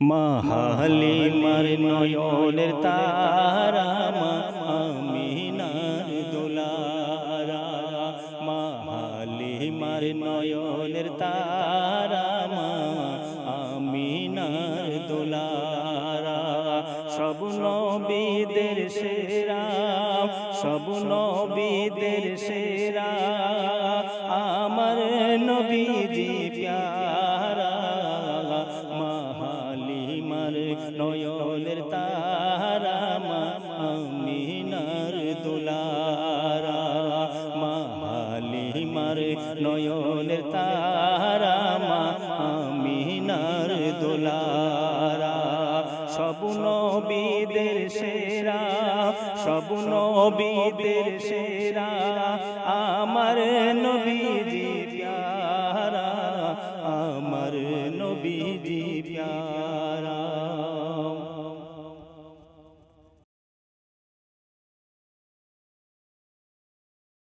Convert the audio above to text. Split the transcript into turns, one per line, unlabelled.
মাহালি মার নয়নের তারা, মা আমিনার দোলারা। মাহালি মার নয়নের তারা, মা আমিনার দোলারা। সব নবীদের সেরা, সব নবীদের সেরা। আমার নবীজি প্যারা নয়নের তারা মা, আমিনার দোলারা। মাহালিমার নয়নের তারা মা, আমিনার দোলারা। সব নবীদের সেরা, সব নবীদের সেরা। আমার প্যারা আমার নবীজি প্যারা